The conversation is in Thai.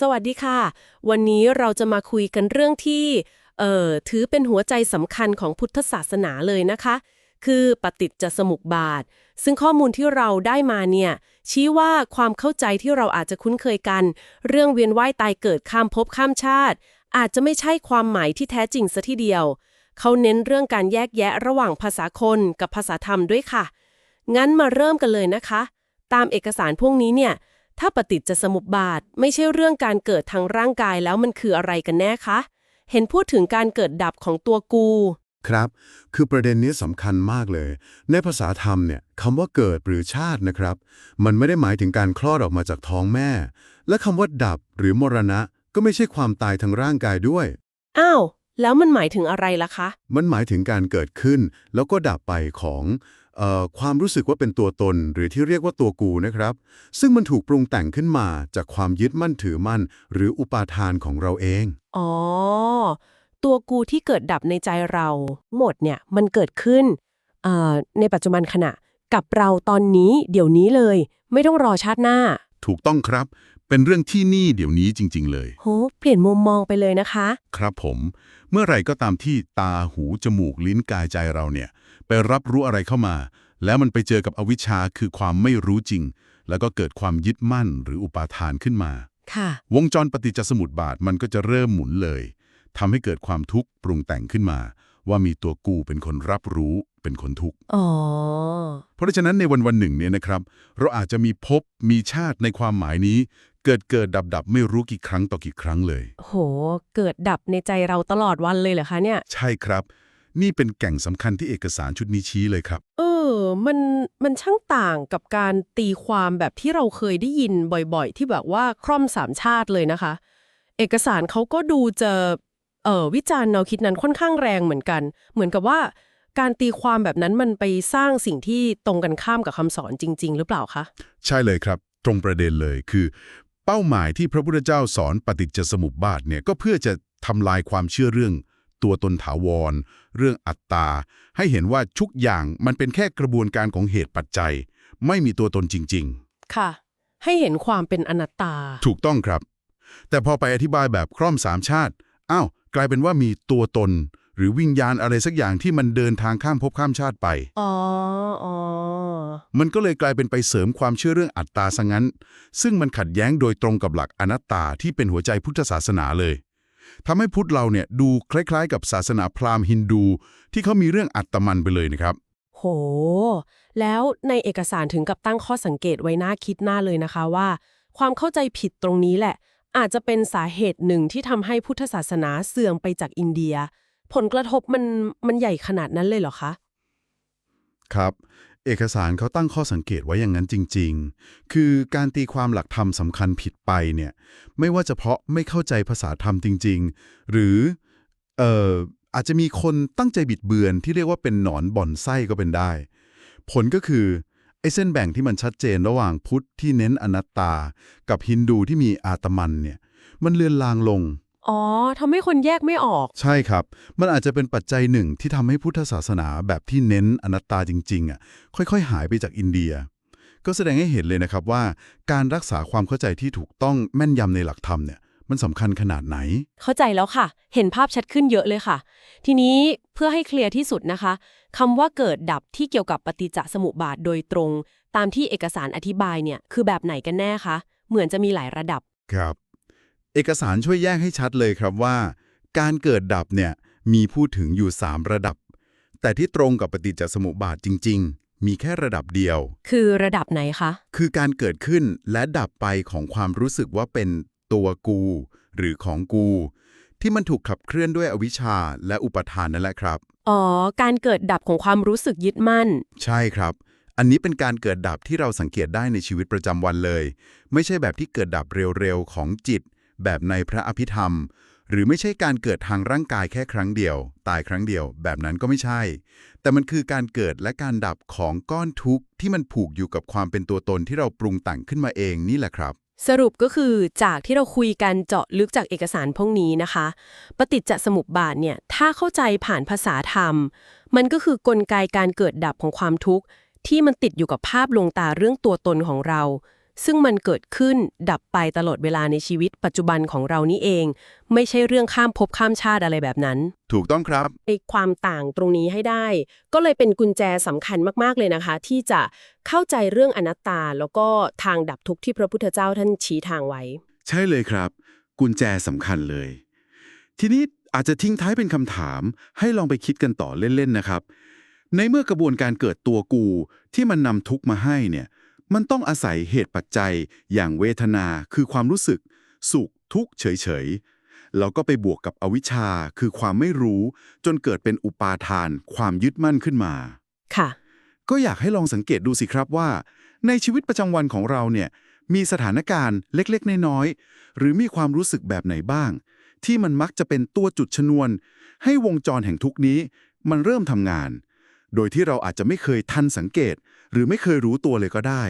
สวัสดีค่ะ วันนี้เราจะมาคุยกันเรื่องที่เอ่อถือเป็นหัวใจสำคัญของพุทธศาสนาเลยนะคะ คือปฏิจจสมุปบาท ซึ่งข้อมูลที่เราได้มาเนี่ย ชี้ว่าความเข้าใจที่เราอาจจะคุ้นเคยกัน เรื่องเวียนว่ายตายเกิดข้ามภพข้ามชาติ อาจจะไม่ใช่ความหมายที่แท้จริงซะทีเดียว เขาเน้นเรื่องการแยกแยะระหว่างภาษาคนกับภาษาธรรมด้วยค่ะ งั้นมาเริ่มกันเลยนะคะ ตามเอกสารพวกนี้เนี่ย ถ้าปฏิจจสมุปบาทไม่ใช่เรื่องการเกิดทางร่างกายแล้วมันคืออะไรกันแน่คะ เห็นพูดถึงการเกิดดับของตัวกู ครับ คือประเด็นนี้สำคัญมากเลย ในภาษาธรรมเนี่ยคำว่าเกิดหรือชาตินะครับ มันไม่ได้หมายถึงการคลอดออกมาจากท้องแม่ และคำว่าดับหรือมรณะ ก็ไม่ใช่ความตายทางร่างกายด้วย อ้าว แล้วมันหมายถึงอะไรล่ะคะ มันหมายถึงการเกิดขึ้น แล้วก็ดับไปของเออ ความรู้สึกว่าเป็นตัวตน หรือที่เรียกว่าตัวกูนะครับ ซึ่งมันถูกปรุงแต่งขึ้นมาจากความยึดมั่นถือมั่น หรืออุปาทานของเราเอง อ๋อ ตัวกูที่เกิดดับในใจเราหมดเนี่ยมันเกิดขึ้นเอ่อในปัจจุบันขณะกับเราตอนนี้เดี๋ยวนี้เลย ไม่ต้องรอชาติหน้า ถูกต้องครับ เป็นเรื่องที่นี่เดี๋ยวนี้จริง ๆ เลย โห เปลี่ยนมุมมองไปเลยนะคะ ครับผม เมื่อไหร่ก็ตามที่ตาหู จมูก ลิ้นกายใจเราเนี่ย ไปรับรู้อะไรเข้ามา แล้วมันไปเจอกับอวิชชาคือความไม่รู้จริง แล้วก็เกิดความยึดมั่นหรืออุปาทานขึ้นมา ค่ะ วงจรปฏิจจสมุปบาทมันก็จะเริ่มหมุนเลยทำให้เกิดความทุกข์ปรุงแต่งขึ้นมา ว่ามีตัวกูเป็นคนรับรู้เป็นคนทุกข์ อ๋อ เพราะฉะนั้นในวันวันหนึ่งเนี่ยนะครับ เราอาจจะมีภพมีชาติในความหมายนี้ เกิดเกิดดับดับไม่รู้กี่ครั้งต่อกี่ครั้งเลย โห เกิดดับในใจเราตลอดวันเลยเหรอคะเนี่ย ใช่ครับ นี่เป็นแก่งสำคัญที่เอกสารชุดนี้ชี้เลยครับ เออ มัน มันช่างต่างกับการตีความแบบที่เราเคยได้ยินบ่อยๆ ที่แบบว่าคร่อมสามชาติเลยนะคะ เอกสารเขาก็ดูจะเออวิจารณ์แนวคิดนั้นค่อนข้างแรงเหมือนกัน เหมือนกับว่าการตีความแบบนั้นมันไปสร้างสิ่งที่ตรงกันข้ามกับคำสอนจริง ๆ หรือเปล่าคะ ใช่เลยครับ ตรงประเด็นเลยคือ เป้าหมายที่พระพุทธเจ้าสอนปฏิจจสมุปบาทเนี่ยก็เพื่อจะทำลายความเชื่อเรื่องตัวตนถาวร เรื่องอัตตา ให้เห็นว่าทุกอย่างมันเป็นแค่กระบวนการของเหตุปัจจัย ไม่มีตัวตนจริงค่ะ ให้เห็นความเป็นอนัตตาๆถูกต้องครับ แต่พอไปอธิบายแบบคร่อมสามชาติ อ้าว กลายเป็นว่ามีตัวตน หรือวิญญาณอะไรสักอย่างที่มันเดินทางข้ามภพข้ามชาติไป อ๋อ อ๋อ มันก็เลยกลายเป็นไปเสริมความเชื่อเรื่องอัตตาซะงั้น ซึ่งมันขัดแย้งโดยตรงกับหลักอนัตตาที่เป็นหัวใจพุทธศาสนาเลยทำให้พุทธเราเนี่ยดูคล้ายๆ กับศาสนาพราหมณ์ฮินดู ที่เขามีเรื่องอัตมันไปเลยนะครับ โห แล้วในเอกสารถึงกับตั้งข้อสังเกตไว้น่าคิดหน้าเลยนะคะว่า ความเข้าใจผิดตรงนี้แหละ อาจจะเป็นสาเหตุหนึ่งที่ทำให้พุทธศาสนาเสื่อมไปจากอินเดีย ผลกระทบมันมันใหญ่ขนาดนั้นเลยเหรอคะครับ เอกสารเขาตั้งข้อสังเกตไว้อย่างนั้นจริง ๆ คือการตีความหลักธรรมสำคัญผิดไปเนี่ยไม่ว่าจะเพราะไม่เข้าใจภาษาธรรมจริง ๆ หรือเอ่ออาจจะมีคนตั้งใจบิดเบือนที่เรียกว่าเป็นหนอนบ่อนไส้ก็เป็นได้ ผลก็คือไอ้เส้นแบ่งที่มันชัดเจนระหว่างพุทธที่เน้นอนัตตา กับฮินดูที่มีอาตมันเนี่ยมันเลือนลางลง อ๋อทำให้คนแยกไม่ออก ใช่ครับ มันอาจจะเป็นปัจจัยหนึ่งที่ทำให้พุทธศาสนาแบบที่เน้นอนัตตาจริงๆอะค่อยๆ หายไปจากอินเดีย ก็แสดงให้เห็นเลยนะครับว่า การรักษาความเข้าใจที่ถูกต้องแม่นยำในหลักธรรมเนี่ยมันสำคัญขนาดไหน เข้าใจแล้วค่ะ เห็นภาพชัดขึ้นเยอะเลยค่ะ ทีนี้เพื่อให้เคลียร์ที่สุดนะคะคำว่าเกิดดับที่เกี่ยวกับปฏิจจสมุปบาทโดยตรง ตามที่เอกสารอธิบายเนี่ยคือแบบไหนกันแน่คะ เหมือนจะมีหลายระดับ ครับ เอกสารช่วยแยกให้ชัดเลยครับว่า การเกิดดับเนี่ยมีพูดถึงอยู่ 3 ระดับ แต่ที่ตรงกับปฏิจจสมุปบาทจริง ๆ มีแค่ระดับเดียว คือระดับไหนคะ คือการเกิดขึ้นและดับไปของความรู้สึกว่าเป็นตัวกู หรือของกู ที่มันถูกขับเคลื่อนด้วยอวิชชาและอุปทานนั่นแหละครับ อ๋อ การเกิดดับของความรู้สึกยึดมั่น ใช่ครับ อันนี้เป็นการเกิดดับที่เราสังเกตได้ในชีวิตประจำวันเลย ไม่ใช่แบบที่เกิดดับเร็วๆของจิต แบบในพระอภิธรรม หรือไม่ใช่การเกิดทางร่างกายแค่ครั้งเดียว ตายครั้งเดียว แบบนั้นก็ไม่ใช่ แต่มันคือการเกิดและการดับของก้อนทุกข์ที่มันผูกอยู่กับความเป็นตัวตนที่เราปรุงแต่งขึ้นมาเองนี่แหละครับสรุปก็คือจากที่เราคุยกันเจาะลึกจากเอกสารพวกนี้นะคะ ปฏิจจสมุปบาทเนี่ย ถ้าเข้าใจผ่านภาษาธรรม มันก็คือกลไกการเกิดดับของความทุกข์ ที่มันติดอยู่กับภาพลวงตาเรื่องตัวตนของเรา ซึ่งมันเกิดขึ้นดับไปตลอดเวลาในชีวิตปัจจุบันของเรานี่เอง ไม่ใช่เรื่องข้ามภพข้ามชาติอะไรแบบนั้น ถูกต้องครับไอ้ความต่างตรงนี้ให้ได้ ก็เลยเป็นกุญแจสำคัญมากๆเลยนะคะ ที่จะเข้าใจเรื่องอนัตตา แล้วก็ทางดับทุกข์ที่พระพุทธเจ้าท่านชี้ทางไว้ ใช่เลยครับ กุญแจสำคัญเลย ทีนี้อาจจะทิ้งท้ายเป็นคำถาม ให้ลองไปคิดกันต่อเล่นๆนะครับ ในเมื่อกระบวนการเกิดตัวกูที่มันนำทุกข์มาให้เนี่ย มันต้องอาศัยเหตุปัจจัยอย่างเวทนาคือความรู้สึก สุขทุกข์เฉยๆแล้วก็ไปบวกกับอวิชชาคือความไม่รู้ จนเกิดเป็นอุปาทาน ความยึดมั่นขึ้นมา ค่ะ ก็อยากให้ลองสังเกตดูสิครับว่า ในชีวิตประจำวันของเราเนี่ยมีสถานการณ์เล็กๆ น้อยๆ หรือมีความรู้สึกแบบไหนบ้าง ที่มันมักจะเป็นตัวจุดชนวน ให้วงจรแห่งทุกนี้มันเริ่มทำงาน โดยที่เราอาจจะไม่เคยทันสังเกต หรือไม่เคยรู้ตัวเลยก็ได้